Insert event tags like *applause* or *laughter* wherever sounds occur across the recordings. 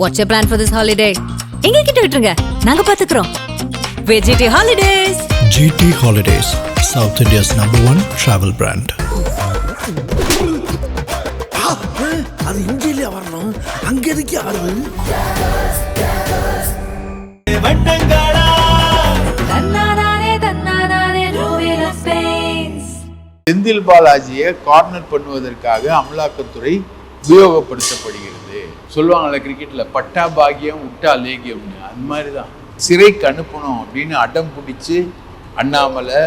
What's plan for this holiday எங்க கிட்ட விட்டுருங்க. நாங்க பாத்துக்கிறோம். VGT holidays GT Holidays, South India's number one travel brand. அது இந்தியிலே வரணும். அங்க எதுக்கே வருது செந்தில் பாலாஜியை கார்னர் பண்ணுவதற்காக அமலாக்கத்துறை உபயோகப்படுத்தப்படுகிறது. சொல்லுவாங்கல்ல கிரிக்கெட்ல பட்டா பாகியம் விட்டா லேகியம்னு அது மாதிரி தான் சிறைக்கு அனுப்பணும் அப்படின்னு அடம் பிடிச்சி அண்ணாமலை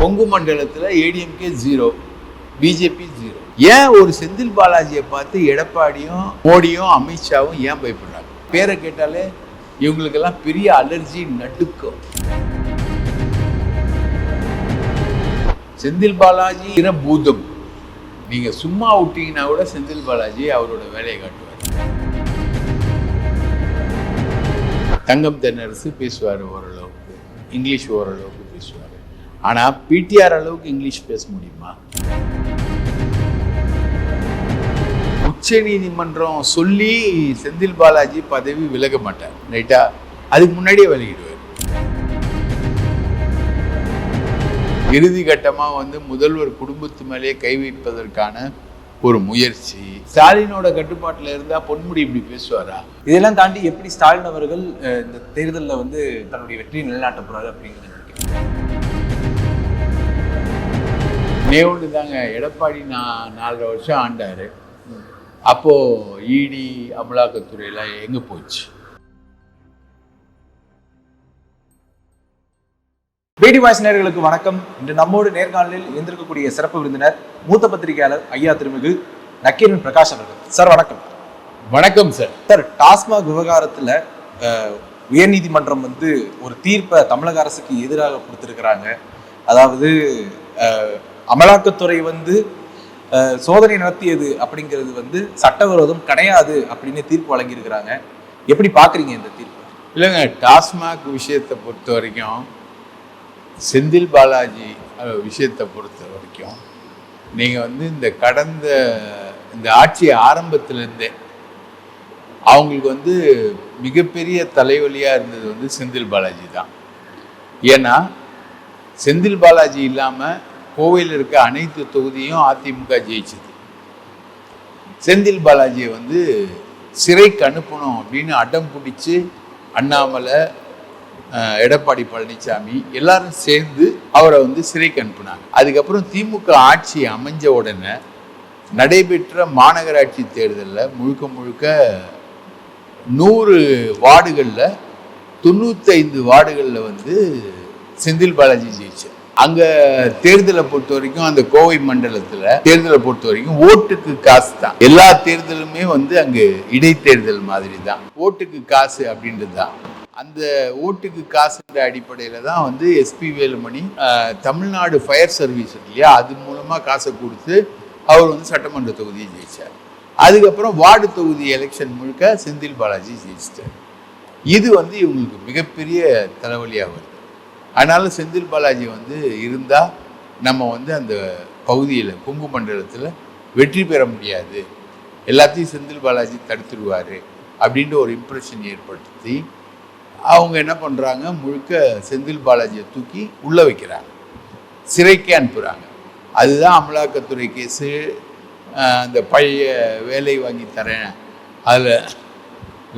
கொங்கு மண்டலத்தில் ஏடிஎம்கே ஜீரோ பிஜேபி ஜீரோ ஏன் ஒரு செந்தில் பாலாஜியை பார்த்து எடப்பாடியும் மோடியும் அமித்ஷாவும் ஏன் பயப்படுறாங்க? பேரை கேட்டாலே இவங்களுக்கெல்லாம் பெரிய அலர்ஜி நடுக்கம். செந்தில் பாலாஜி இர பூதம். நீங்க சும்மா விட்டீங்கன்னா கூட செந்தில் பாலாஜி அவரோட வேலையை காட்டுவார். தங்கம் தென்னரசு பேசுவார் ஓரளவுக்கு. இங்கிலீஷ் ஓரளவுக்கு பேசுவார். ஆனால் பிடிஆர் அளவுக்கு இங்கிலீஷ் பேச முடியுமா? உச்ச நீதிமன்றம் சொல்லி செந்தில் பாலாஜி பதவி விலக மாட்டார். ரைட்டா? அதுக்கு முன்னாடியே விலகிடுவார். இறுதி கட்டமாக வந்து முதல்வர் குடும்பத்து மேலேயே கை வைப்பதற்கான ஒரு முயற்சி. ஸ்டாலினோட கட்டுப்பாட்டில் இருந்தால் பொன்முடி இப்படி பேசுவாரா? இதெல்லாம் தாண்டி எப்படி ஸ்டாலின் அவர்கள் இந்த தேர்தலில் வந்து தன்னுடைய வெற்றியை நிலைநாட்ட போறாரு அப்படிங்கிறது நேவுண்டு தாங்க எடப்பாடி நான் நாலரை வருஷம் ஆண்டார். அப்போது இடி அமலாக்கத்துறையெல்லாம் எங்கே போச்சு? பிடி வாய்ஸ் நேயர்களுக்கு வணக்கம். இன்று நம்மோடு நேர்காணலில் இருந்திருக்கக்கூடிய சிறப்பு விருந்தினர் மூத்த பத்திரிகையாளர் ஐயா திருமிகு நக்கீரன் பிரகாஷ் அவர்கள். சார் வணக்கம். வணக்கம் சார். சார் டாஸ்மாக் விவகாரத்துல உயர்நீதிமன்றம் வந்து ஒரு தீர்ப்பை தமிழக அரசுக்கு எதிராக கொடுத்திருக்கிறாங்க. அதாவது அமலாக்கத்துறை வந்து சோதனை நடத்தியது அப்படிங்கிறது வந்து சட்டவிரோதம் கிடையாது அப்படின்னு தீர்ப்பு வழங்கியிருக்கிறாங்க. எப்படி பாக்குறீங்க இந்த தீர்ப்பு? இல்லைங்க டாஸ்மாக் விஷயத்தை பொறுத்த வரைக்கும் செந்தில் பாலாஜி விஷயத்தை பொறுத்த வரைக்கும் நீங்கள் வந்து இந்த கடந்த இந்த ஆட்சி ஆரம்பத்திலேருந்தே அவங்களுக்கு வந்து மிகப்பெரிய தலைவலியாக இருந்தது வந்து செந்தில் பாலாஜி தான். ஏன்னா செந்தில் பாலாஜி இல்லாமல் கோவையில் இருக்க அனைத்து தொகுதியும் அதிமுக ஜெயிச்சது. செந்தில் பாலாஜியை வந்து சிறைக்கு அனுப்பணும் அப்படின்னு அடம் பிடிச்சி அண்ணாமலை எடப்பாடி பழனிசாமி எல்லாரும் சேர்ந்து அவரை வந்து சிறைக்கு அனுப்புனாங்க. அதுக்கப்புறம் திமுக ஆட்சி அமைஞ்ச உடனே நடைபெற்ற மாநகராட்சி தேர்தலில் முழுக்க முழுக்க நூறு வார்டுகளில் தொண்ணூத்தைந்து வார்டுகளில் வந்து செந்தில் பாலாஜி ஜெயிச்சு அங்கே தேர்தலை பொறுத்த வரைக்கும் அந்த கோவை மண்டலத்தில் தேர்தலை பொறுத்த வரைக்கும் ஓட்டுக்கு காசு தான். எல்லா தேர்தலுமே வந்து அங்கே இடைத்தேர்தல் மாதிரி தான் ஓட்டுக்கு காசு அப்படின்றது தான் அந்த ஓட்டுக்கு காசுன்ற அடிப்படையில் தான் வந்து S P Velumani Tamil Nadu fire service இல்லையா? அது மூலமாக காசை கொடுத்து அவர் வந்து சட்டமன்ற தொகுதியை ஜெயித்தார் அதுக்கப்புறம் வார்டு தொகுதி எலெக்ஷன் முழுக்க செந்தில் பாலாஜி ஜெயிச்சிட்டார். இது வந்து இவங்களுக்கு மிகப்பெரிய தலைவலியாக வருது. ஆனாலும் செந்தில் பாலாஜி வந்து இருந்தால் நம்ம வந்து அந்த பகுதியில் கொங்கு மண்டலத்தில் வெற்றி பெற முடியாது. எல்லாத்தையும் செந்தில் பாலாஜி தடுத்துடுவார் அப்படின்ற ஒரு இம்ப்ரெஷன் ஏற்படுத்தி அவங்க என்ன பண்ணுறாங்க முழுக்க செந்தில் பாலாஜியை தூக்கி உள்ளே வைக்கிறாங்க. சிறைக்கு அனுப்புகிறாங்க அதுதான் அமலாக்கத்துறை கேஸு. அந்த பழைய வேலை வாங்கி தரேன். அதில்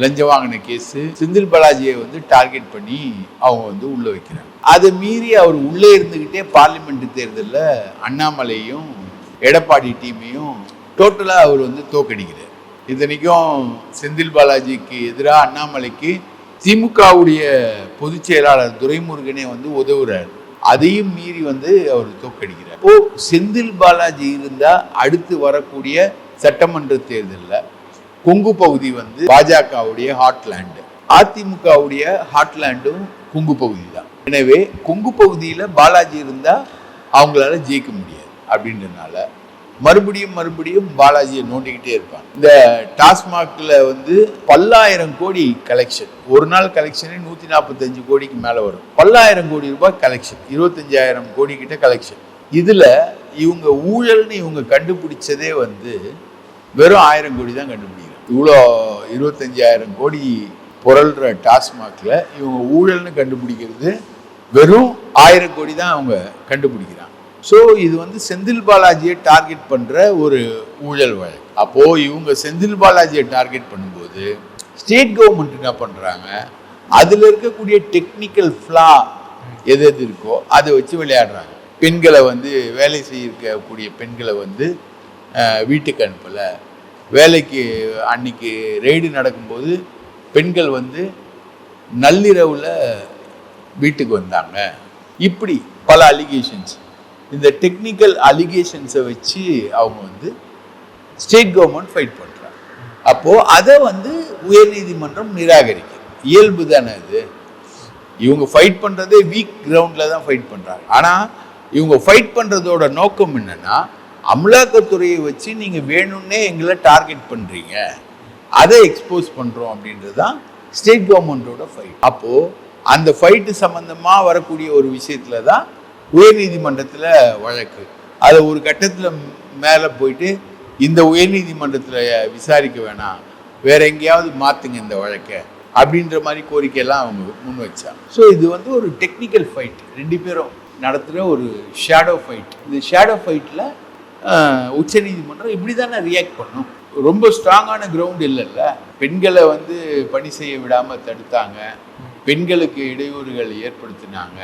லஞ்சம் வாங்கின கேஸு. செந்தில் பாலாஜியை வந்து டார்கெட் பண்ணி அவங்க வந்து உள்ளே வைக்கிறாங்க. அதை மீறி அவர் உள்ளே இருந்துக்கிட்டே பார்லிமெண்ட் தேர்தலில் அண்ணாமலையும் எடப்பாடி டீமையும் டோட்டலாக அவர் வந்து தோக்கடிக்கிறார் இத்தனைக்கும் செந்தில் பாலாஜிக்கு எதிராக அண்ணாமலைக்கு திமுகவுடைய பொதுச் செயலாளர் துரைமுருகனே வந்து உதவுறாரு. அதையும் மீறி வந்து அவர் தோக்கடிக்கிறார் ஓ செந்தில் பாலாஜி இருந்தா அடுத்து வரக்கூடிய சட்டமன்ற தேர்தலில் கொங்கு பகுதி வந்து பாஜகவுடைய ஹாட்லேண்டு அதிமுகவுடைய ஹாட்லேண்டும் கொங்கு பகுதி தான். எனவே கொங்கு பகுதியில் பாலாஜி இருந்தால் அவங்களால ஜெயிக்க முடியாது அப்படின்றனால மறுபடியும் மறுபடியும் பாலாஜியை நோண்டிக்கிட்டே இருப்பான். இந்த டாஸ்மாகில் வந்து பல்லாயிரம் கோடி கலெக்ஷன் ஒரு நாள் கலெக்ஷனே நூற்றி நாற்பத்தஞ்சு கோடிக்கு மேலே வரும். பல்லாயிரம் கோடி ரூபாய் கலெக்ஷன் இருபத்தஞ்சாயிரம் கோடி கிட்ட கலெக்ஷன் இதில் இவங்க ஊழல்னு இவங்க கண்டுபிடிச்சதே வந்து வெறும் ஆயிரம் கோடி தான் கண்டுபிடிக்கிறோம் இவ்வளோ இருபத்தஞ்சாயிரம் கோடி புரள்ற டாஸ்மாகில் இவங்க ஊழல்னு கண்டுபிடிக்கிறது வெறும் ஆயிரம் கோடி தான் அவங்க கண்டுபிடிக்கிறாங்க. ஸோ இது வந்து செந்தில் பாலாஜியை டார்கெட் பண்ணுற ஒரு ஊழல் வழக்கு. அப்போது இவங்க செந்தில் பாலாஜியை டார்கெட் பண்ணும்போது ஸ்டேட் கவர்மெண்ட் என்ன பண்ணுறாங்க அதில் இருக்கக்கூடிய டெக்னிக்கல் ஃப்ளா எது எது இருக்கோ அதை வச்சு விளையாடுறாங்க. பெண்களை வந்து வேலை செய்யக்கூடிய பெண்களை வந்து வீட்டுக்கு அனுப்பலை. வேலைக்கு அன்னைக்கு ரெய்டு நடக்கும்போது பெண்கள் வந்து நள்ளிரவில் வீட்டுக்கு வந்தாங்க. இப்படி பல அலிகேஷன்ஸ் இந்த டெக்னிக்கல் அலிகேஷன்ஸை வச்சு அவங்க வந்து ஸ்டேட் கவர்மெண்ட் ஃபைட் பண்ணுறாங்க அப்போது அதை வந்து உயர்நீதிமன்றம் நிராகரிக்கும் இயல்பு தானே அது. இவங்க ஃபைட் பண்ணுறதே வீக் கிரவுண்டில் தான் ஃபைட் பண்ணுறாங்க ஆனால் இவங்க ஃபைட் பண்ணுறதோட நோக்கம் என்னன்னா அமலாக்கத்துறையை வச்சு நீங்கள் வேணும்னே எங்களை டார்கெட் பண்ணுறீங்க அதை எக்ஸ்போஸ் பண்ணுறோம் அப்படின்றது தான் ஸ்டேட் கவர்மெண்ட்டோட ஃபைட் அப்போது அந்த ஃபைட்டு சம்மந்தமாக வரக்கூடிய ஒரு விஷயத்தில் தான் உயர்நீதிமன்றத்தில் வழக்கு. அதை ஒரு கட்டத்தில் மேலே போயிட்டு இந்த உயர்நீதிமன்றத்தில் விசாரிக்க வேணாம். வேற எங்கேயாவது மாற்றுங்க இந்த வழக்கை அப்படின்ற மாதிரி கோரிக்கையெல்லாம் அவங்க முன் வச்சாங்க ஸோ இது வந்து ஒரு டெக்னிக்கல் ஃபைட் ரெண்டு பேரும் நடத்துகிற ஒரு ஷேடோ ஃபைட் இந்த ஷேடோ ஃபைட்டில் உச்சநீதிமன்றம் இப்படி தானே ரியாக்ட் பண்ணும். ரொம்ப ஸ்ட்ராங்கான கிரவுண்ட் இல்லைல்ல. பெண்களை வந்து பணி செய்ய விடாமல் தடுத்தாங்க. பெண்களுக்கு இடையூறுகள் ஏற்படுத்தினாங்க.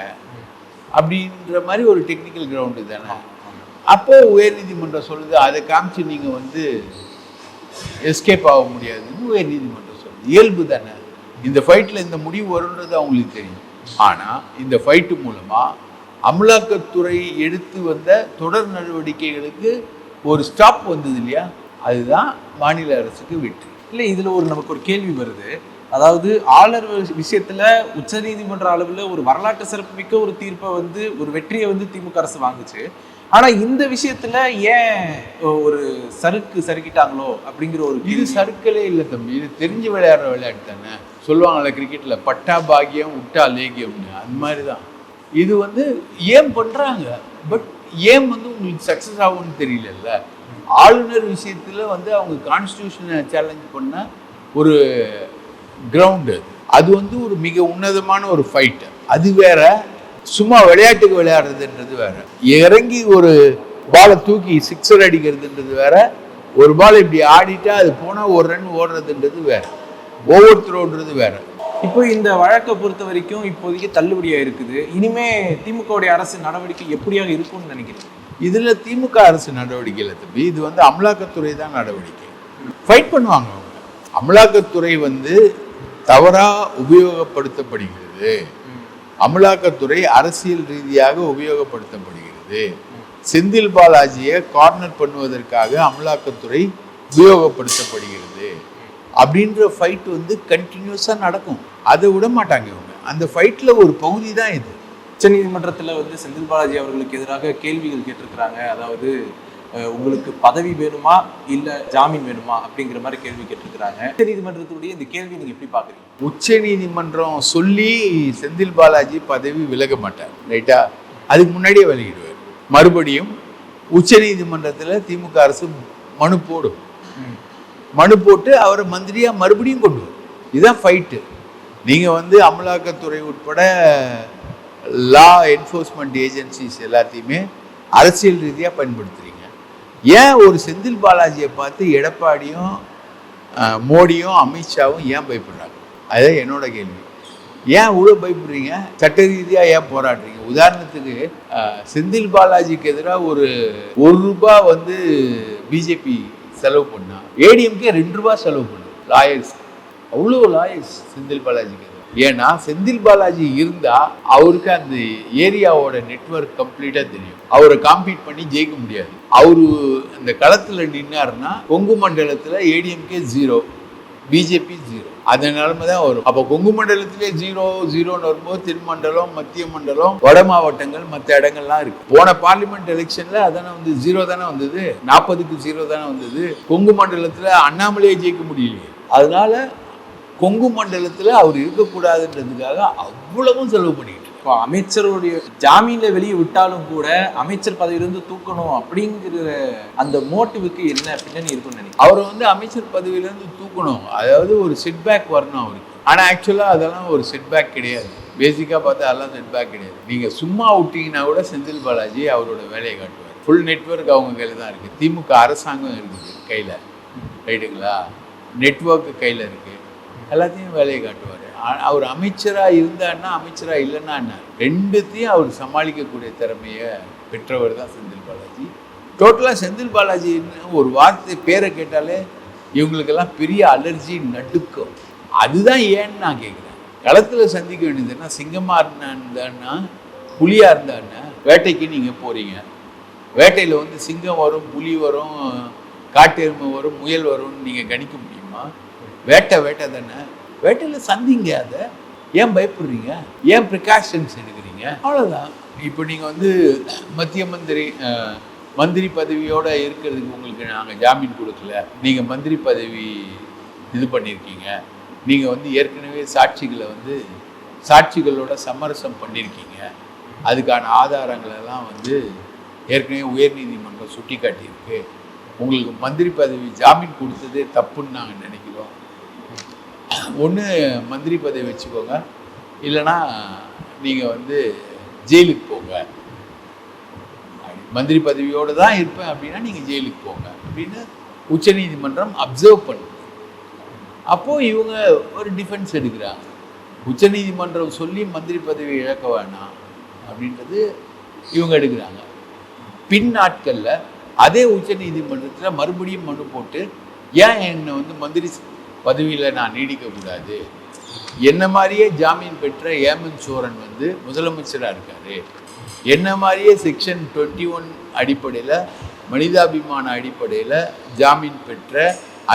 அப்படின்ற மாதிரி ஒரு டெக்னிக்கல் கிரவுண்டு தானே. அப்போ உயர்நீதிமன்றம் சொல்லுது அதை காமிச்சு நீங்கள் வந்து எஸ்கேப் ஆக முடியாதுன்னு உயர்நீதிமன்றம் சொல்லுது. இயல்பு தானே. இந்த ஃபைட்டில் இந்த முடிவு வரும்ன்றது அவங்களுக்கு தெரியும். ஆனால் இந்த ஃபைட்டு மூலமாக அமலாக்கத்துறை எடுத்து வந்த தொடர் நடவடிக்கைகளுக்கு ஒரு ஸ்டாப் வந்தது இல்லையா? அதுதான் மாநில அரசுக்கு வெற்றி. இல்லை இதுல ஒரு நமக்கு ஒரு கேள்வி வருது. அதாவது ஆளுநர் விஷ- விஷயத்துல உச்சநீதிமன்ற அளவுல ஒரு வரலாற்று சிறப்புமிக்க ஒரு தீர்ப்பை வந்து ஒரு வெற்றியை வந்து திமுக அரசு வாங்குச்சு. ஆனா இந்த விஷயத்துல ஏன் ஒரு சறுக்கு சறுக்கிட்டாங்களோ அப்படிங்கிற ஒரு இது சர்க்கிளே இல்லை தம்பி. இது தெரிஞ்சு விளையாடுற விளையாட்டு தானே. சொல்லுவாங்கல்ல கிரிக்கெட்டில் பட்டா பாக்கியம் விட்டா லேகியம்னு. அது மாதிரி தான் இது வந்து ஏன் பண்ணுறாங்க பட் ஏன் வந்து உங்களுக்கு சக்ஸஸ் ஆகும்னு தெரியலல்ல. ஆளுநர் விஷயத்தில் வந்து அவங்க கான்ஸ்டியூஷனை சேலஞ்ச் பண்ண ஒரு கிரவுண்டு அது வந்து ஒரு மிக உன்னதமான ஒரு ஃபைட்டு அது வேற சும்மா விளையாட்டுக்கு விளையாடுறதுன்றது வேற. இறங்கி ஒரு பாலை தூக்கி சிக்ஸர் அடிக்கிறதுன்றது வேற. ஒரு பால் இப்படி ஆடிட்டா அது போனால் ஒரு ரன் ஓடுறதுன்றது வேற. ஓவர் த்ரோன்றது வேற. இப்போ இந்த வழக்கை பொறுத்த வரைக்கும் இப்போதைக்கு தள்ளுபடியா இருக்குது. இனிமே திமுகவுடைய அரசு நடவடிக்கை எப்படியாக இருக்கும்னு நினைக்கிறேன் இதுல திமுக அரசு நடவடிக்கை இல்லை தம்பி. இது வந்து அமலாக்கத்துறை தான் நடவடிக்கை. ஃபைட் பண்ணுவாங்க அவங்க. அமலாக்கத்துறை வந்து தவறாக உபயோகப்படுத்தப்படுகிறது. அமலாக்கத்துறை அரசியல் ரீதியாக உபயோகப்படுத்தப்படுகிறது. செந்தில் பாலாஜியை கார்னர் பண்ணுவதற்காக அமலாக்கத்துறை உபயோகப்படுத்தப்படுகிறது. அப்படின்ற ஃபைட் வந்து கண்டினியூஸாக நடக்கும். அதை விட மாட்டாங்க இவங்க. அந்த ஃபைட்டில் ஒரு பகுதி தான் இது. உச்சநீதிமன்றத்தில் வந்து செந்தில் பாலாஜி அவர்களுக்கு எதிராக கேள்விகள் கேட்டிருக்கிறாங்க. அதாவது உங்களுக்கு பதவி வேணுமா இல்ல ஜாமீன் வேணுமா அப்படிங்கிற மாதிரி கேள்வி கேட்டிருக்கிறாங்க. உச்சநீதிமன்றத்துடைய இந்த கேள்வி நீங்க எப்படி பாக்குறீங்க உச்ச நீதிமன்றம் சொல்லி செந்தில் பாலாஜி பதவி விலக மாட்டார் ரைட்டா அதுக்கு முன்னாடியே விலகிடுவார். மறுபடியும் உச்ச நீதிமன்றத்தில் திமுக அரசு மனு போடும். மனு போட்டு அவரை மந்திரியா மறுபடியும் கொண்டு வரும். இதுதான் ஃபைட்டு நீங்கள் வந்து அமலாக்கத்துறை உட்பட லா என்ஃபோர்ஸ்மெண்ட் ஏஜென்சிஸ் எல்லாத்தையுமே அரசியல் ரீதியாக பயன்படுத்துறீங்க. ஏன் ஒரு செந்தில் பாலாஜியை பார்த்து எடப்பாடியும் மோடியும் அமித்ஷாவும் ஏன் பயப்படுறாங்க? அதுதான் என்னோட கேள்வி. ஏன் இவ்வளோ பயப்படுறீங்க? சட்ட ரீதியாக ஏன் போராடுறீங்க? உதாரணத்துக்கு செந்தில் பாலாஜிக்கு எதிராக ஒரு ஒரு ரூபா வந்து பிஜேபி செலவு பண்ணா ஏடிஎம்கே ரெண்டு ரூபா செலவு பண்ணு லாயர்ஸ். அவ்வளோ லாயர்ஸ் செந்தில் பாலாஜிக்கு ஏன்னா செந்தில் பாலாஜி இருந்தா அவருக்கு அந்த ஏரியாவோட நெட்வொர்க் கம்ப்ளீட்டா தெரியும். அவரை காம்பீட் பண்ணி ஜெயிக்க முடியாது. அவரு அந்த களத்துல நின்னாருன்னா கொங்கு மண்டலத்துல ஏடிஎம்கே ஜீரோ பிஜேபி ஜீரோ அந்த நிலைமை தான் வரும். அப்போ கொங்கு மண்டலத்திலே ஜீரோ ஜீரோன்னு வரும்போது தென் மண்டலம் மத்திய மண்டலம் வட மாவட்டங்கள் மற்ற இடங்கள்லாம் இருக்கு. போன பார்லிமெண்ட் எலெக்ஷன்ல அதானே வந்து ஜீரோ தானே வந்தது? நாற்பதுக்கு ஜீரோ தானே வந்தது? கொங்கு மண்டலத்தில் அண்ணாமலையே ஜெயிக்க முடியலையே. அதனால கொங்கு மண்டலத்தில் அவர் இருக்கக்கூடாதுன்றதுக்காக அவ்வளவும் செலவு இருக்காரு இப்போ அமைச்சருடைய ஜாமீன்ல வெளியே விட்டாலும் கூட அமைச்சர் பதவியிலிருந்து தூக்கணும் அப்படிங்கிற அந்த மோட்டிவுக்கு என்ன பின்னணி இருக்கும்னு நினைக்கிறேன் அவரை வந்து அமைச்சர் பதவியிலேருந்து தூக்கணும். அதாவது ஒரு செட்பேக் வரணும் அவருக்கு. ஆனால் ஆக்சுவலாக அதெல்லாம் ஒரு செட்பேக் கிடையாது. பேசிக்காக பார்த்தா அதெல்லாம் செட்பேக் கிடையாது. நீங்கள் சும்மா விட்டீங்கன்னா கூட செந்தில் பாலாஜி அவரோட வேலையை காட்டுவார். ஃபுல் நெட்வொர்க் அவங்க கையில் தான் இருக்குது திமுக அரசாங்கம் இருக்குது கையில். ரைட்டுங்களா? நெட்வொர்க்கு கையில் இருக்குது எல்லாத்தையும் வேலையை காட்டுவார். அவர் அமைச்சராக இருந்தான்னா அமைச்சராக இல்லைன்னா என்ன? ரெண்டுத்தையும் அவர் சமாளிக்கக்கூடிய திறமையை பெற்றவர் தான் செந்தில் பாலாஜி. டோட்டலாக செந்தில் பாலாஜின்னு ஒரு வார்த்தை பேரை கேட்டாலே இவங்களுக்கெல்லாம் பெரிய அலர்ஜி நடுக்கம். அதுதான் ஏன்னு நான் கேட்குறேன் களத்தில் சந்திக்க வேண்டியதுன்னா சிங்கமாக இருந்தான்னா புலியாக இருந்தான்னா வேட்டைக்கு நீங்கள் போகிறீங்க வேட்டையில் வந்து சிங்கம் வரும் புலி வரும் காட்டெருமை வரும் முயல் வரும்னு நீங்கள் கணிக்க முடியும் வேட்டை வேட்டை தானே? வேட்டையில் சந்திங்க அதை ஏன் பயப்படுறீங்க? ஏன் ப்ரிகாஷன்ஸ் எடுக்கிறீங்க? அவ்வளோதான் இப்போ நீங்கள் வந்து மத்திய மந்திரி மந்திரி பதவியோடு இருக்கிறதுக்கு உங்களுக்கு நாங்கள் ஜாமீன் கொடுக்கல. நீங்கள் மந்திரி பதவி இது பண்ணியிருக்கீங்க நீங்கள் வந்து ஏற்கனவே சாட்சிகளை வந்து சாட்சிகளோட சமரசம் பண்ணியிருக்கீங்க அதுக்கான ஆதாரங்களெல்லாம் வந்து ஏற்கனவே உயர்நீதிமன்றம் சுட்டி காட்டியிருக்கு உங்களுக்கு மந்திரி பதவி ஜாமீன் கொடுத்ததே தப்புன்னு நாங்கள் நினைக்கிறோம். ஒன்று மந்திரி பதவி வச்சுக்கோங்க. இல்லைன்னா நீங்கள் வந்து ஜெயிலுக்கு போங்க. மந்திரி பதவியோடு தான் இருப்பேன் அப்படின்னா நீங்கள் ஜெயிலுக்கு போங்க அப்படின்னு உச்சநீதிமன்றம் அப்சர்வ் பண்ணுது. அப்போது இவங்க ஒரு டிஃபென்ஸ் எடுக்கிறாங்க. உச்சநீதிமன்றம் சொல்லி மந்திரி பதவி இழக்க வேணாம் அப்படின்றது இவங்க எடுக்கிறாங்க. பின் நாட்களில் அதே உச்சநீதிமன்றத்தில் மறுபடியும் மனு போட்டு ஏன் என்னை வந்து மந்திரி பதவியில் நான் நீடிக்கக்கூடாது என்ன மாதிரியே ஜாமீன் பெற்ற ஏமன் சோரன் வந்து முதலமைச்சராக இருக்கார். என்ன மாதிரியே செக்ஷன் டுவெண்ட்டி ஒன் அடிப்படையில் மனிதாபிமான அடிப்படையில் ஜாமீன் பெற்ற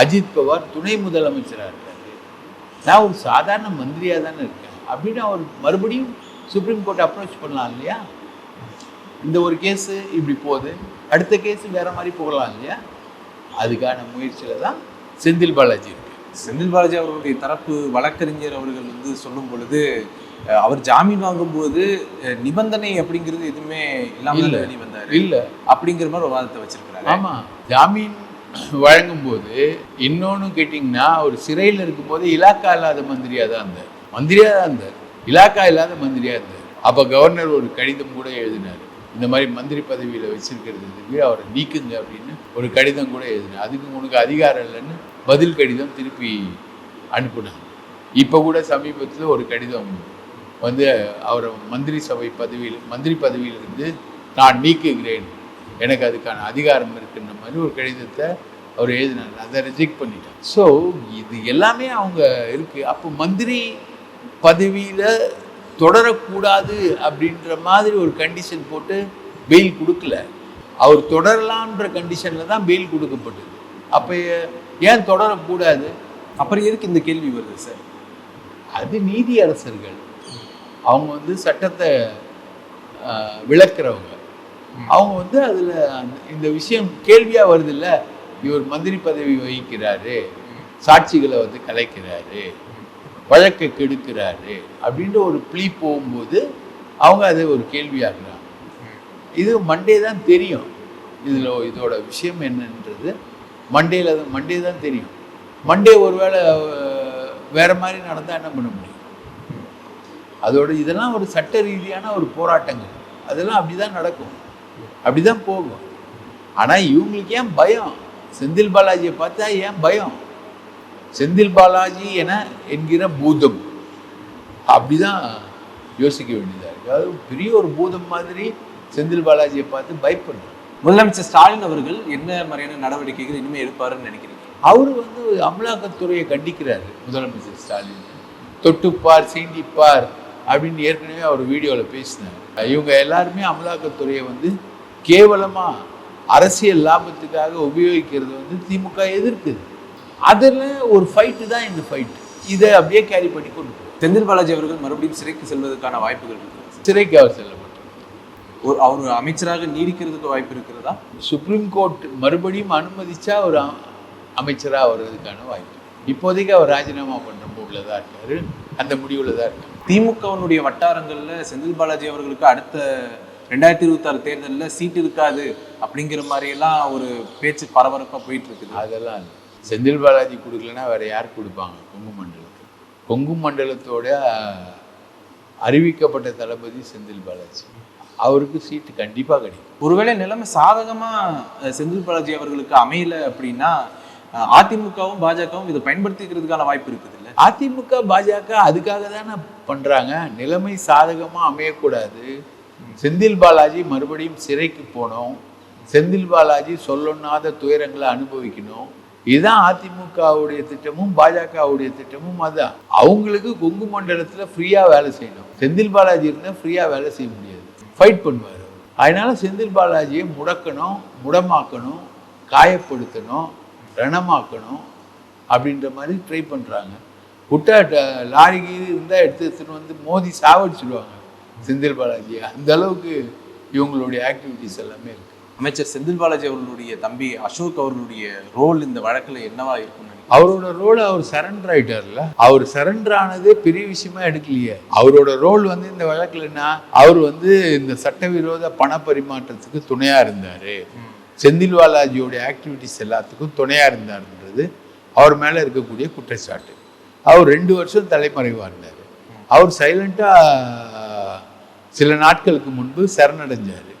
அஜித் பவார் துணை முதலமைச்சராக இருக்கார். நான் ஒரு சாதாரண மந்திரியாக தானே இருக்கேன். அப்படின்னு அவர் மறுபடியும் சுப்ரீம் கோர்ட் அப்ரோச் பண்ணலாம் இல்லையா? இந்த ஒரு கேஸு இப்படி போகுது. அடுத்த கேஸு வேறு மாதிரி போகலாம் இல்லையா? அதுக்கான முயற்சியில் தான் செந்தில் பாலாஜி செந்தில் பாலாஜி அவர்களுடைய தரப்பு வழக்கறிஞர் அவர்கள் வந்து சொல்லும் பொழுது அவர் ஜாமீன் வாங்கும்போது நிபந்தனை அப்படிங்கிறது எதுவுமே இல்லாமல் வந்தாரு? இல்லை. அப்படிங்கிற மாதிரி ஒரு வாதத்தை வச்சிருக்கிறாரு. ஆமாம் ஜாமீன் *clears throat* வழங்கும்போது இன்னொன்று கேட்டிங்கன்னா ஒரு சிறையில் இருக்கும்போது இலாக்கா இல்லாத மந்திரியாக தான் இருந்தார். மந்திரியாக தான் இருந்தார். இலாக்கா இல்லாத மந்திரியாக இருந்தார். அப்போ கவர்னர் ஒரு கடிதம் கூட எழுதினார். இந்த மாதிரி மந்திரி பதவியில் வச்சிருக்கிறதுக்கு அவரை நீக்குங்க அப்படின்னு ஒரு கடிதம் கூட எழுதினார். அதுக்கு உனக்கு அதிகாரம் இல்லைன்னு பதில் கடிதம் திருப்பி அனுப்புனாங்க. இப்போ கூட சமீபத்தில் ஒரு கடிதம் வந்து அவரை மந்திரி சபை பதவியில் மந்திரி பதவியிலிருந்து நான் நீக்குகிறேன். எனக்கு அதுக்கான அதிகாரம் இருக்குன்ற மாதிரி ஒரு கடிதத்தை அவர் எழுதினார். அதை ரிஜெக்ட் பண்ணிட்டார். ஸோ இது எல்லாமே அவங்க இருக்குது அப்போ மந்திரி பதவியில் தொடரக்கூடாது அப்படின்ற மாதிரி ஒரு கண்டிஷன் போட்டு பெயில் கொடுக்கல. அவர் தொடரலான்ற கண்டிஷனில் தான் பெயில் கொடுக்கப்பட்டது. அப்போ ஏன் தொடரக்கூடாது? அப்புறம் எதுக்கு இந்த கேள்வி வருது சார் அது நீதி அரசர்கள். அவங்க வந்து சட்டத்தை விளக்குறவங்க. அவங்க வந்து அதில் இந்த விஷயம் கேள்வியாக வருது இல்ல இவர் மந்திரி பதவி வகிக்கிறாரு. சாட்சிகளை வந்து கலைக்கிறாரு. வழக்கை கெடுக்கிறாரு. அப்படின்ற ஒரு ப்ளீ போகும்போது அவங்க அதை ஒரு கேள்வியாக்குறாங்க. இது மண்டே தான் தெரியும். இதில் இதோட விஷயம் என்னன்றது. மண்டேல தான் மண்டே தான் தெரியும். மண்டே ஒருவேளை வேற மாதிரி நடந்தால் என்ன பண்ண முடியும்? அதோட இதெல்லாம் ஒரு சட்ட ரீதியான ஒரு போராட்டங்கள். அதெல்லாம் அப்படிதான் நடக்கும். அப்படிதான் போகும். ஆனால் இவங்களுக்கு ஏன் பயம்? செந்தில் பாலாஜியை பார்த்தா ஏன் பயம்? செந்தில் பாலாஜி என என்கிற பூதம். அப்படிதான் யோசிக்க வேண்டியதாக இருக்குது அது பெரிய ஒரு பூதம் மாதிரி செந்தில் பாலாஜியை பார்த்து பயப்படுறோம் முதலமைச்சர் ஸ்டாலின் அவர்கள் என்ன மாதிரியான நடவடிக்கைகள் இனிமே எடுப்பாருன்னு நினைக்கிறீங்க? அவர் வந்து அமலாக்கத்துறையை கண்டிக்கிறாரு முதலமைச்சர் ஸ்டாலின். தொட்டுப்பார் சீண்டிப்பார் அப்படின்னு ஏற்கனவே அவர் வீடியோவில் பேசினார். இவங்க எல்லாருமே அமலாக்கத்துறையை வந்து கேவலமாக அரசியல் லாபத்துக்காக உபயோகிக்கிறது வந்து திமுக எதிர்க்குது. அதில் ஒரு ஃபைட்டு தான் இந்த ஃபைட் இதை அப்படியே கேரி பண்ணி கொண்டு செந்தில் பாலாஜி அவர்கள் மறுபடியும் சிறைக்கு செல்வதற்கான வாய்ப்புகள் சிறைக்கு அவர் செல்லப்பட்டார் ஒரு அவர் அமைச்சராக நீடிக்கிறதுக்கு வாய்ப்பு இருக்கிறதா? சுப்ரீம் கோர்ட் மறுபடியும் அனுமதிச்சா ஒரு அமைச்சராக வர்றதுக்கான வாய்ப்பு. இப்போதைக்கு அவர் ராஜினாமா பண்ணும்போது மோட்ல தான் இருக்காரு. அந்த முடிவில் தான் இருக்காரு. திமுகவினுடைய வட்டாரங்கள்ல செந்தில் பாலாஜி அவர்களுக்கு அடுத்த ரெண்டாயிரத்தி இருபத்தி ஆறு தேர்தலில் சீட் இருக்காது அப்படிங்கிற மாதிரி எல்லாம் ஒரு பேச்சு பரபரப்பா போயிட்டு இருக்குது அதெல்லாம் இல்லை. செந்தில் பாலாஜி கொடுக்கலன்னா வேற யார் கொடுப்பாங்க கொங்கு மண்டலத்துக்கு? கொங்கு மண்டலத்தோட அறிவிக்கப்பட்ட தளபதி செந்தில் பாலாஜி. அவருக்கு சீட்டு கண்டிப்பாக கிடைக்கும். ஒருவேளை நிலைமை சாதகமா அஹ், செந்தில் பாலாஜி அவர்களுக்கு அமையல அப்படின்னா அதிமுகவும் பாஜகவும் இதை பயன்படுத்திக்கிறதுக்கான வாய்ப்பு இருக்குது இல்ல அதிமுக பாஜக அதுக்காக தானே பண்றாங்க. நிலைமை சாதகமா அமையக்கூடாது. செந்தில் பாலாஜி மறுபடியும் சிறைக்கு போகணும். செந்தில் பாலாஜி சொல்லொண்ணாத துயரங்களை அனுபவிக்கணும். இதுதான் அதிமுகவுடைய திட்டமும் பாஜகவுடைய திட்டமும் அதான் அவங்களுக்கு கொங்கு மண்டலத்துல ஃப்ரீயா வேலை செய்யணும். செந்தில் பாலாஜி இருந்தா ஃப்ரீயா வேலை செய்ய முடியாது. ஃபைட் பண்ணுவார். அதனால் செந்தில் பாலாஜியை முடக்கணும் முடமாக்கணும் காயப்படுத்தணும் ரணமாக்கணும் அப்படின்ற மாதிரி ட்ரை பண்ணுறாங்க விட்டா ட- லாரி கீது இருந்தால் எடுத்து எடுத்துன்னு வந்து மோதி சாவடிச்சிடுவாங்க செந்தில் பாலாஜி அந்த அளவுக்கு இவங்களுடைய ஆக்டிவிட்டிஸ் எல்லாமே இருக்குது அமைச்சர் செந்தில் பாலாஜி அவர்களுடைய தம்பி அசோக் அவர்களுடைய ரோல் இந்த வழக்கில் என்னவா இருக்கும் அவரோட ரோல் அவர் சரண்டர் ஆயிட்டார்ல. அவர் சரண்டர் ஆனதே பெரிய விஷயமா எடுக்கலையே. அவரோட ரோல் வந்து இந்த வழக்குலன்னா அவர் வந்து இந்த சட்டவிரோத பண பரிமாற்றத்துக்கு துணையா இருந்தாரு. செந்தில் பாலாஜியோட ஆக்டிவிட்டிஸ் எல்லாத்துக்கும் துணையா இருந்தாருன்றது அவர் மேல இருக்கக்கூடிய குற்றச்சாட்டு. அவர் ரெண்டு வருஷம் தலைமறைவா இருந்தார் அவர் சைலண்டா சில நாட்களுக்கு முன்பு சரணடைஞ்சாரு.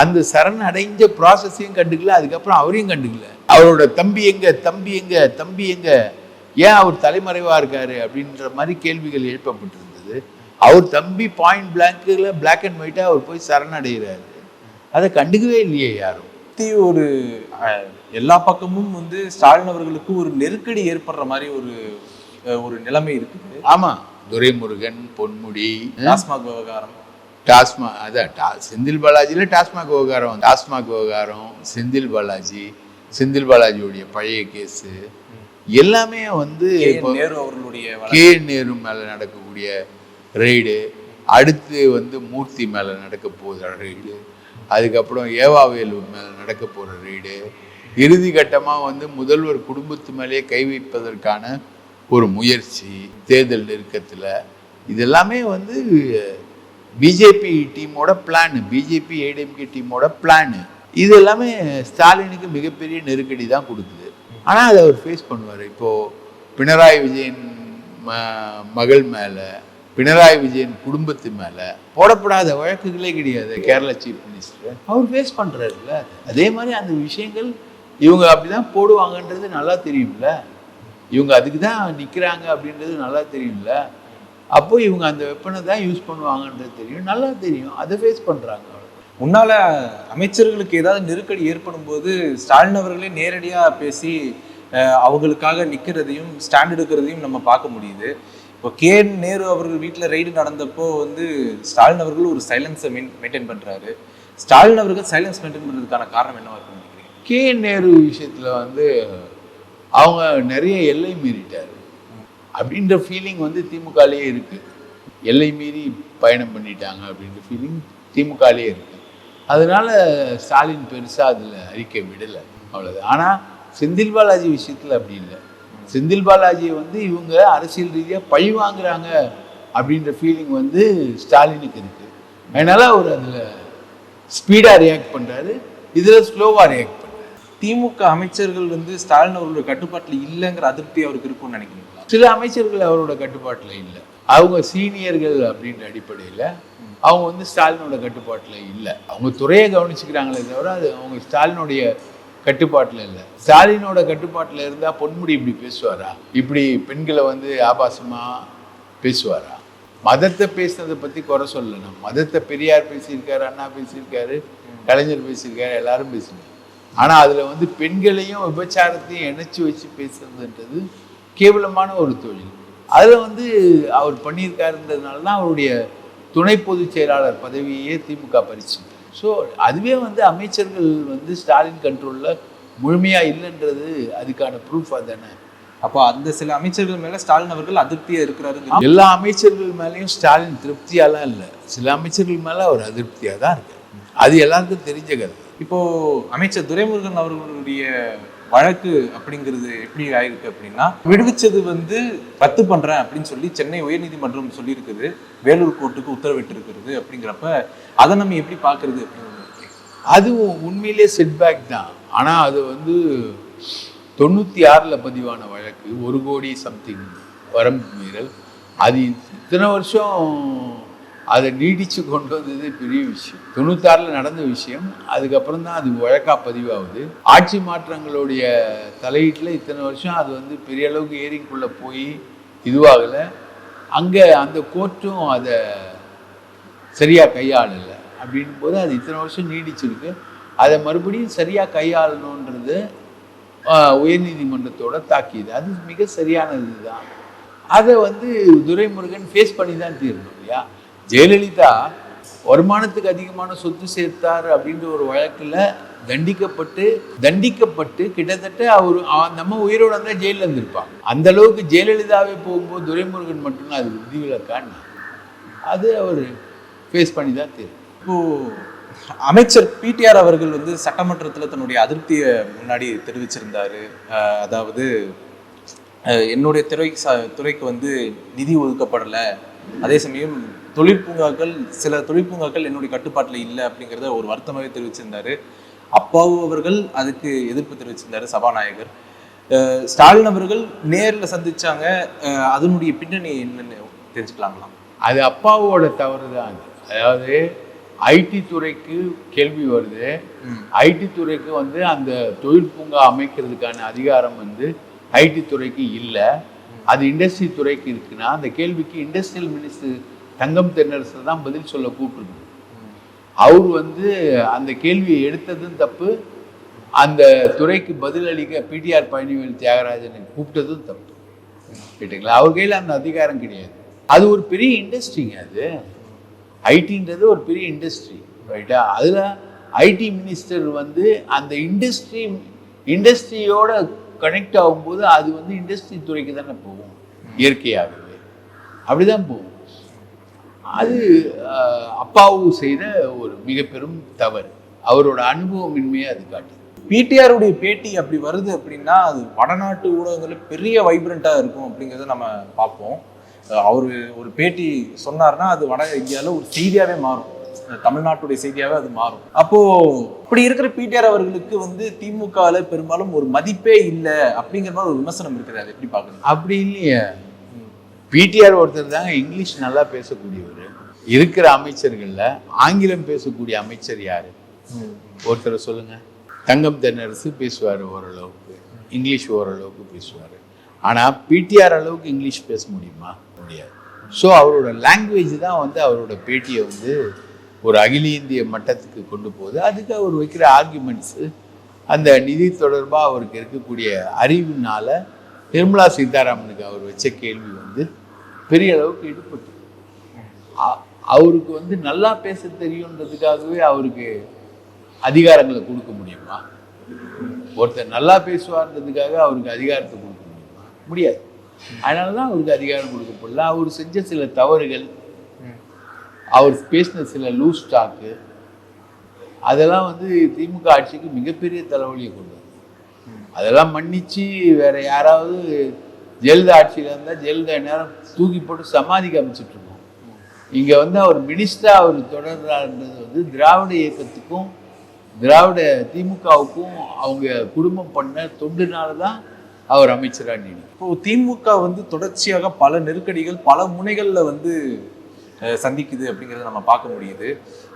அந்த சரணடைஞ்ச ப்ராசஸையும் கண்டுக்கல அதுக்கப்புறம் அவரையும் கண்டுக்கல. அவரோட தம்பி எங்க தம்பி எங்க தம்பி எங்க ஏன் அவர் தலைமறைவா இருக்காரு அப்படின்ற மாதிரி கேள்விகள் எழுப்பப்பட்டிருந்தது. அவர் தம்பி பாயிண்ட் பிளாங்க்ல பிளாக் அண்ட் ஒயிட்டா அவர் போய் சரணடைகிறாரு. அதை கண்டுக்கவே இல்லையே யாரும். ஒரு எல்லா பக்கமும் வந்து ஸ்டாலின் அவர்களுக்கு ஒரு நெருக்கடி ஏற்படுற மாதிரி ஒரு ஒரு நிலைமை இருக்குது. ஆமா. துரைமுருகன் பொன்முடி டாஸ்மாக் விவகாரம் டாஸ்மாக் அதான் டா செந்தில் பாலாஜியில் டாஸ்மாக் விவகாரம். டாஸ்மாக் விவகாரம் செந்தில் பாலாஜி செந்தில் பாலாஜியுடைய பழைய கேஸு. எல்லாமே வந்து நேரு அவர்களுடைய. கே நேரு மேலே நடக்கக்கூடிய ரெய்டு அடுத்து வந்து மூர்த்தி மேலே நடக்க போகிற ரெய்டு அதுக்கப்புறம் ஏவாவேலு மேலே நடக்க போகிற ரெய்டு. இறுதி கட்டமாக வந்து முதல்வர் குடும்பத்து மேலேயே கை வைப்பதற்கான ஒரு முயற்சி தேர்தல் நெருக்கத்தில். இதெல்லாமே வந்து பிஜேபி டீமோட பிளான் பிஜேபி ஏடிஎம்கே டீமோட பிளான் இது எல்லாமே ஸ்டாலினுக்கு மிகப்பெரிய நெருக்கடி தான் கொடுக்குது. ஆனால் அதை அவர் ஃபேஸ் பண்ணுவார். இப்போது பினராயி விஜயன் ம மகள் மேலே பினராயி விஜயன் குடும்பத்து மேலே போடப்படாத வழக்குகளே கிடையாது கேரளா சீஃப் மினிஸ்டர் அவர் ஃபேஸ் பண்ணுறாருல்ல அதே மாதிரி அந்த விஷயங்கள் இவங்க அப்படிதான் போடுவாங்கன்றது நல்லா தெரியும்ல. இவங்க அதுக்கு தான் நிற்கிறாங்க அப்படின்றது நல்லா தெரியும்ல. அப்போ இவங்க அந்த வெப்பனை தான் யூஸ் பண்ணுவாங்கன்றது தெரியும். நல்லா தெரியும். அதை ஃபேஸ் பண்ணுறாங்க முன்னால அமைச்சர்களுக்கு ஏதாவது நெருக்கடி ஏற்படும் போது ஸ்டாலின் அவர்களே நேரடியா பேசி அவங்களுக்காக நிக்கிறதையும் ஸ்டாண்ட் எடுக்கிறதையும் நம்ம பார்க்க முடியுது. இப்போ கே நேரு அவர்கள் வீட்டில் ரைடு நடந்தப்போ வந்து ஸ்டாலின் அவர்கள் ஒரு சைலன்ஸை மெயின்டைன் பண்றாரு. ஸ்டாலின் அவர்கள் சைலன்ஸ் மெயின்டைன் பண்றதுக்கான காரணம் என்னவா நினைக்கிறீங்க? கே நேரு விஷயத்தில் வந்து அவங்க நிறைய எல்லை மீறிட்டாரு. அப்படின்ற ஃபீலிங் வந்து திமுகலேயே இருக்குது எல்லை மீறி பயணம் பண்ணிட்டாங்க அப்படின்ற ஃபீலிங் திமுகலேயே இருக்குது அதனால் ஸ்டாலின் பெருசாக அதில் அறிக்கை விடலை அவ்வளோது ஆனால் செந்தில் பாலாஜி விஷயத்தில் அப்படி இல்லை. செந்தில் பாலாஜியை வந்து இவங்க அரசியல் ரீதியாக பழி வாங்குறாங்க அப்படின்ற ஃபீலிங் வந்து ஸ்டாலினுக்கு இருக்குது அதனால் அவர் அதில் ஸ்பீடாக ரியாக்ட் பண்ணுறாரு இதில் ஸ்லோவாக ரியாக்ட் திமுக அமைச்சர்கள் வந்து ஸ்டாலின் அவரோட கட்டுப்பாட்டில் இல்லைங்கிற அதிருப்தி அவருக்கு இருக்கும்னு நினைக்கிறீங்களா? சில அமைச்சர்கள் அவரோட கட்டுப்பாட்டில் இல்லை. அவங்க சீனியர்கள் அப்படின்ற அடிப்படையில் அவங்க வந்து ஸ்டாலினோட கட்டுப்பாட்டில் இல்லை. அவங்க துறையை கவனிச்சுக்கிறாங்களே தவிர அது அவங்க ஸ்டாலினுடைய கட்டுப்பாட்டில் இல்லை. ஸ்டாலினோட கட்டுப்பாட்டில் இருந்தால் பொன்முடி இப்படி பேசுவாரா? இப்படி பெண்களை வந்து ஆபாசமாக பேசுவாரா? மதத்தை பேசுனதை பற்றி குறை சொல்லணும். மதத்தை பெரியார் பேசியிருக்காரு அண்ணா பேசியிருக்காரு கலைஞர் பேசியிருக்காரு எல்லாரும் பேசினாங்க ஆனால் அதில் வந்து பெண்களையும் விபச்சாரத்தையும் இணைச்சி வச்சு பேசுறதுன்றது கேவலமான ஒரு தொழில். அதில் வந்து அவர் பண்ணியிருக்காருன்றதுனால தான் அவருடைய துணை பொதுச் செயலாளர் பதவியே திமுக பறிச்சு. ஸோ அதுவே வந்து அமைச்சர்கள் வந்து ஸ்டாலின் கண்ட்ரோலில் முழுமையாக இல்லைன்றது அதுக்கான ப்ரூஃப் அதானே? அப்போ அந்த சில அமைச்சர்கள் மேல ஸ்டாலின் அவர்கள் அதிருப்தியா இருக்கிறாருங்க எல்லா அமைச்சர்கள் மேலேயும் ஸ்டாலின் திருப்தியாலாம் இல்லை. சில அமைச்சர்கள் மேலே அவர் அதிருப்தியாக தான் இருக்காரு அது எல்லாருக்கும் தெரிஞ்ச கதை. இப்போது அமைச்சர் துரைமுருகன் அவர்களுடைய வழக்கு அப்படிங்கிறது எப்படி ஆயிருக்கு அப்படின்னா விடுவிச்சது வந்து ரத்து பண்றேன் அப்படின்னு சொல்லி சென்னை உயர்நீதிமன்றம் சொல்லியிருக்குது. வேலூர் கோர்ட்டுக்கு உத்தரவிட்டு இருக்கிறது அப்படிங்கிறப்ப அதை நம்ம எப்படி பார்க்குறது அப்படின்னு அதுவும் உண்மையிலே செட்பேக் தான். ஆனால் அது வந்து தொண்ணூற்றி ஆறில் பதிவான வழக்கு. ஒரு கோடி சம்திங் வரம்பு மீறல் அது இத்தனை வருஷம் அதை நீடித்து கொண்டு வந்தது பெரிய விஷயம். தொண்ணூத்தாறில் நடந்த விஷயம். அதுக்கப்புறம் தான் அது வழக்கா பதிவாகுது. ஆட்சி மாற்றங்களுடைய தலையீட்டில் இத்தனை வருஷம் அது வந்து பெரிய அளவுக்கு ஏரிக்குள்ளே போய் இதுவாகலை. அங்கே அந்த கோர்ட்டும் அதை சரியாக கையாளலை. அப்படின் போது அது இத்தனை வருஷம் நீடிச்சிருக்கு. அதை மறுபடியும் சரியாக கையாளணுன்றது உயர்நீதிமன்றத்தோட தாக்கியது அது மிக சரியானது தான் அதை வந்து துரைமுருகன் ஃபேஸ் பண்ணி தான் தீரணும் இல்லையா? ஜெயலலிதா வருமானத்துக்கு அதிகமான சொத்து சேர்த்தார் அப்படின்ற ஒரு வழக்கில் தண்டிக்கப்பட்டு தண்டிக்கப்பட்டு கிட்டத்தட்ட அவர் நம்ம உயிரோட இருந்தால் ஜெயிலில் இருந்திருப்பாங்க அந்த அளவுக்கு ஜெயலலிதாவே போகும்போது துரைமுருகன் மட்டும்தான் அது விதிவிலக்கான்னு அது அவர் ஃபேஸ் பண்ணி தான் தெரியும். இப்போ அமைச்சர் பிடிஆர் அவர்கள் வந்து சட்டமன்றத்தில் தன்னுடைய அதிருப்தியை முன்னாடி தெரிவிச்சிருந்தாரு. அதாவது என்னுடைய துறை ச- துறைக்கு வந்து நிதி ஒதுக்கப்படலை. அதே சமயம் தொழிற்பூங்காக்கள் சில தொழிற்பூங்காக்கள் என்னுடைய கட்டுப்பாட்டில் இல்லை அப்படிங்கிறத ஒரு வருத்தமாகவே தெரிவிச்சிருந்தாரு. அப்பாவு அவர்கள் அதுக்கு எதிர்ப்பு தெரிவிச்சிருந்தாரு சபாநாயகர். ஸ்டாலின் அவர்கள் நேர்ல சந்திச்சாங்க. அதனுடைய பின்னணி என்னன்னு தெரிஞ்சுக்கலாங்களா? அது அப்பாவோட தவறு தான் அது அதாவது ஐடி துறைக்கு கேள்வி வருது. ஐடி துறைக்கு வந்து அந்த தொழில் பூங்கா அமைக்கிறதுக்கான அதிகாரம் வந்து ஐடி துறைக்கு இல்லை. அது இண்டஸ்ட்ரி துறைக்கு இருக்குன்னா அந்த கேள்விக்கு இண்டஸ்ட்ரியல் மினிஸ்டர் தங்கம் தென்னரசு தான் பதில் சொல்ல கூப்பிட்டுருக்கு அவர் வந்து அந்த கேள்வியை எடுத்ததும் தப்பு அந்த துறைக்கு பதிலளிக்க பிடிஆர் பழனிவேல் தியாகராஜனை கூப்பிட்டதும் தப்பு. கேட்டுங்களா? அவர் கையில் அந்த அதிகாரம் கிடையாது. அது ஒரு பெரிய இண்டஸ்ட்ரிங்க அது. ஐடின்றது ஒரு பெரிய இண்டஸ்ட்ரி ரைட்டா அதில் ஐடி மினிஸ்டர் வந்து அந்த இண்டஸ்ட்ரி இண்டஸ்ட்ரியோட கனெக்ட் ஆகும்போது அது வந்து இண்டஸ்ட்ரி துறைக்கு தானே போகும் இயற்கையாகவே. அப்படிதான் போகும். அது ஆஹ், அப்பாவு செய்த ஒரு மிக பெரும் தவறு. அவரோட அனுபவமின்மையை அது காட்டுது. பிடிஆருடைய பேட்டி அப்படி வருது அப்படின்னா அது வடநாட்டு ஊடகங்கள்ல பெரிய வைப்ரண்டா இருக்கும் அப்படிங்கிறத நம்ம பார்ப்போம். அவரு ஒரு பேட்டி சொன்னார்னா அது வட இந்தியாவில் ஒரு செய்தியாவே மாறும். தமிழ்நாட்டுடைய செய்தியாவே அது மாறும். அப்போ இப்படி இருக்கிற பிடிஆர் அவர்களுக்கு வந்து திமுகவில் பெரும்பாலும் ஒரு மதிப்பே இல்லை அப்படிங்கிற மாதிரி ஒரு விமர்சனம் இருக்குது அதை எப்படி பார்க்குறீங்க அப்படி இல்லையே. பிடிஆர் ஒருத்தர் தாங்க இங்கிலீஷ் நல்லா பேசக்கூடியவர். இருக்கிற அமைச்சர்களில் ஆங்கிலம் பேசக்கூடிய அமைச்சர் யார்? ஒருத்தரை சொல்லுங்க. தங்கம் தென்னரசு பேசுவார் ஓரளவுக்கு. இங்கிலீஷ் ஓரளவுக்கு பேசுவார். ஆனால் பிடிஆர் அளவுக்கு இங்கிலீஷ் பேச முடியுமா? முடியாது. ஸோ அவரோட லாங்குவேஜ் தான் வந்து அவரோட பேட்டியை வந்து ஒரு அகில இந்திய மட்டத்துக்கு கொண்டு போகுது. அதுக்கு அவர் வைக்கிற ஆர்குமெண்ட்ஸு அந்த நிதி தொடர்பாக அவருக்கு இருக்கக்கூடிய அறிவினால நிர்மலா சீதாராமனுக்கு அவர் வச்ச கேள்வி வந்து பெரிய அளவுக்கு ஈடுபட்டு அ- அவருக்கு வந்து நல்லா பேச தெரியுன்றதுக்காகவே அவருக்கு அதிகாரங்களை கொடுக்க முடியுமா? ஒருத்தர் நல்லா பேசுவார்ன்றதுக்காக அவருக்கு அதிகாரத்தை கொடுக்க முடியுமா? முடியாது. அதனால தான் அவருக்கு அதிகாரம் கொடுக்கப்படல. அவர் செஞ்ச சில தவறுகள் அவர் பேசின சில லூஸ் டாக்கு அதெல்லாம் வந்து திமுக ஆட்சிக்கு மிகப்பெரிய தலைவலியை கொண்டு வந்தது. அதெல்லாம் மன்னிச்சு வேற யாராவது ஜெயலலிதா ஆட்சியில் இருந்தால் ஜெயலலிதா நேரம் தூக்கி போட்டு சமாதிக்கு அமைச்சிட்டு இருக்கோம் இங்கே வந்து அவர் மினிஸ்டராக அவர் தொடர்றாருன்றது வந்து திராவிட இயக்கத்துக்கும் திராவிட திமுகவுக்கும் அவங்க குடும்பம் பண்ண தொண்டுனால தான் அவர் அமைச்சராக நீடிக்கும். இப்போ திமுக வந்து தொடர்ச்சியாக பல நெருக்கடிகள் பல முனைகளில் வந்து சந்திக்குது அப்படிங்கிறத நம்ம பார்க்க முடியுது.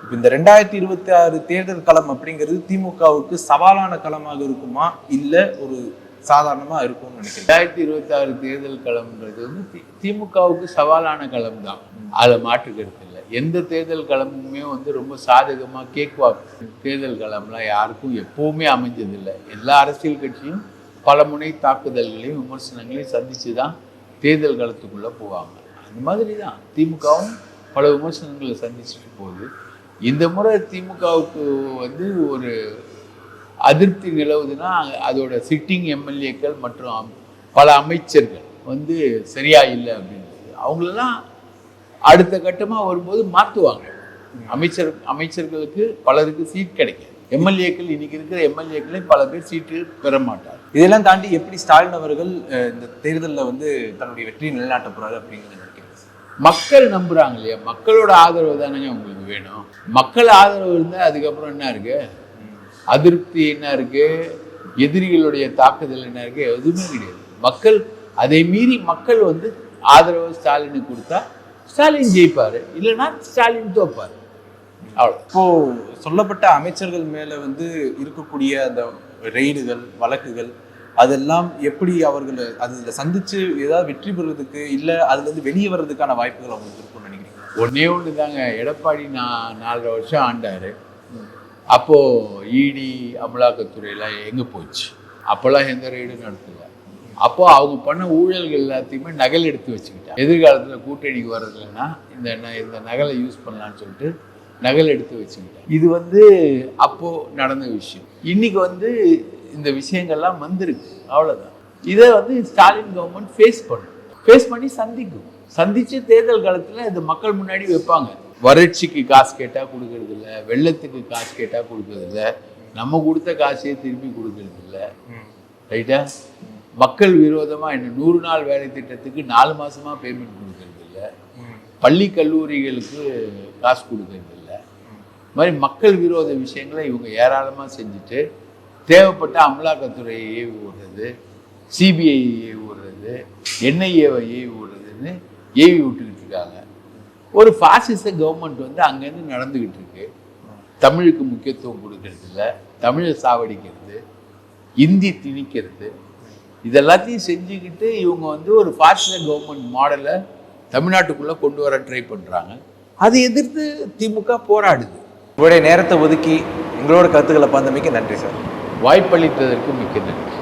இப்போ இந்த ரெண்டாயிரத்தி இருபத்தி ஆறு தேர்தல் களம் அப்படிங்கிறது திமுகவுக்கு சவாலான களமாக இருக்குமா? இல்லை ஒரு சாதாரணமாக இருக்கும்னு நினைக்கிறேன். ரெண்டாயிரத்தி இருபத்தி ஆறு தேர்தல் களம்ன்றது வந்து தி- திமுகவுக்கு சவாலான களம் தான் அதில் மாற்றுக்கிறது இல்லை. எந்த தேர்தல் களமுமே வந்து ரொம்ப சாதகமாக கேக்வாக் தேர்தல் களம்லாம் யாருக்கும் எப்போவுமே அமைஞ்சதில்லை. எல்லா அரசியல் கட்சியும் பல முனை தாக்குதல்களையும் விமர்சனங்களையும் சந்தித்து தான் தேர்தல் களத்துக்குள்ளே போவாங்க. அந்த மாதிரி தான் திமுகவும் பல விமர்சனங்களை சந்திச்சுட்டு போகுது. இந்த முறை திமுகவுக்கு வந்து ஒரு அதிருப்தி நிலவுதுன்னா அதோட சிட்டிங் எம்எல்ஏக்கள் மற்றும் பல அமைச்சர்கள் வந்து சரியா இல்லை அப்படின்றது. அவங்களெல்லாம் அடுத்த கட்டமாக வரும்போது மாற்றுவாங்க. அமைச்சர் அமைச்சர்களுக்கு பலருக்கு சீட் கிடைக்காது. எம்எல்ஏக்கள் இன்னைக்கு இருக்கிற எம்எல்ஏக்களே பல பேர் சீட்டு பெற மாட்டார் இதெல்லாம் தாண்டி எப்படி ஸ்டாலின் அவர்கள் இந்த தேர்தலில் வந்து தன்னுடைய வெற்றியை நிலைநாட்ட போறாரு அப்படிங்கிறது நினைக்கிறேன் மக்கள் நம்புறாங்க இல்லையா? மக்களோட ஆதரவு தானேங்க உங்களுக்கு வேணும். மக்கள் ஆதரவு இருந்தால் அதுக்கப்புறம் என்ன இருக்கு? அதிருப்தி என்ன இருக்கு? எதிரிகளுடைய தாக்குதல் என்ன இருக்கு? எதுவுமே கிடையாது. மக்கள் அதை மீறி மக்கள் வந்து ஆதரவு ஸ்டாலினுக்கு கொடுத்தா ஸ்டாலின் ஜெயிப்பாரு. இல்லைன்னா ஸ்டாலின் தோப்பாரு. இப்போ சொல்லப்பட்ட அமைச்சர்கள் மேல வந்து இருக்கக்கூடிய அந்த ரெய்டுகள் வழக்குகள் அதெல்லாம் எப்படி அவர்கள் அதுல சந்திச்சு ஏதாவது வெற்றி பெறுறதுக்கு இல்ல அதுல இருந்து வெளியே வர்றதுக்கான வாய்ப்புகள் அவங்களுக்கு இருக்கும்னு நினைக்கிறீங்க? ஒன்னே ஒன்று தாங்க எடப்பாடி நான் நாலரை வருஷம் ஆண்டாரு. அப்போது இடி அமலாக்கத்துறையெல்லாம் எங்கே போச்சு? அப்போல்லாம் எந்த ரெய்டும் நடத்தலை. அப்போ அவங்க பண்ண ஊழல்கள் எல்லாத்தையுமே நகல் எடுத்து வச்சுக்கிட்டாங்க. எதிர்காலத்தில் கூட்டணிக்கு வர்றதுலன்னா இந்த இந்த நகலை யூஸ் பண்ணலான்னு சொல்லிட்டு நகல் எடுத்து வச்சுக்கிட்டாங்க. இது வந்து அப்போது நடந்த விஷயம். இன்னைக்கு வந்து இந்த விஷயங்கள்லாம் வந்திருக்கு. அவ்வளோதான் இதை வந்து ஸ்டாலின் கவர்மெண்ட் ஃபேஸ் பண்ணும் ஃபேஸ் பண்ணி சந்திக்கும். சந்தித்து தேர்தல் காலத்தில் இது மக்கள் முன்னாடி வைப்பாங்க. வறட்சிக்கு காசு கேட்டா கொடுக்கறது இல்லை வெள்ளத்துக்கு காசு கேட்டா கொடுக்கறது இல்லை நம்ம கொடுத்த காசையே திருப்பி கொடுக்கறது இல்லை. ரைட்டா மக்கள் விரோதமா என்ன நூறு நாள் வேலை திட்டத்துக்கு நாலு மாசமா பேமெண்ட் கொடுக்கறது இல்லை. பள்ளி கல்லூரிகளுக்கு காசு கொடுக்கறது இல்ல. இது மாதிரி மக்கள் விரோத விஷயங்களை இவங்க ஏராளமாக செஞ்சுட்டு தேவைப்பட்ட அமலாக்கத்துறையை ஏவி விடுறது சிபிஐ ஏவி விடுறது என்ஐஏவை ஏவி விடுறதுன்னு ஏவி விட்டுக்கிட்டு இருக்காங்க. ஒரு பாசிச கவர்மெண்ட் வந்து அங்கேருந்து நடந்துக்கிட்டு இருக்கு. தமிழுக்கு முக்கியத்துவம் கொடுக்கறது இல்ல தமிழை சாவடிக்கிறது இந்தி திணிக்கிறது. இதெல்லாத்தையும் செஞ்சுக்கிட்டு இவங்க வந்து ஒரு பாசிச கவர்மெண்ட் மாடலை தமிழ்நாட்டுக்குள்ளே கொண்டு வர ட்ரை பண்ணுறாங்க அதை எதிர்த்து திமுக போராடுது. உங்களுடைய நேரத்தை ஒதுக்கி எங்களோட கருத்துக்களை பந்தமைக்கு நன்றி சார். வாய்ப்பளித்ததற்கு மிக்க நன்றி.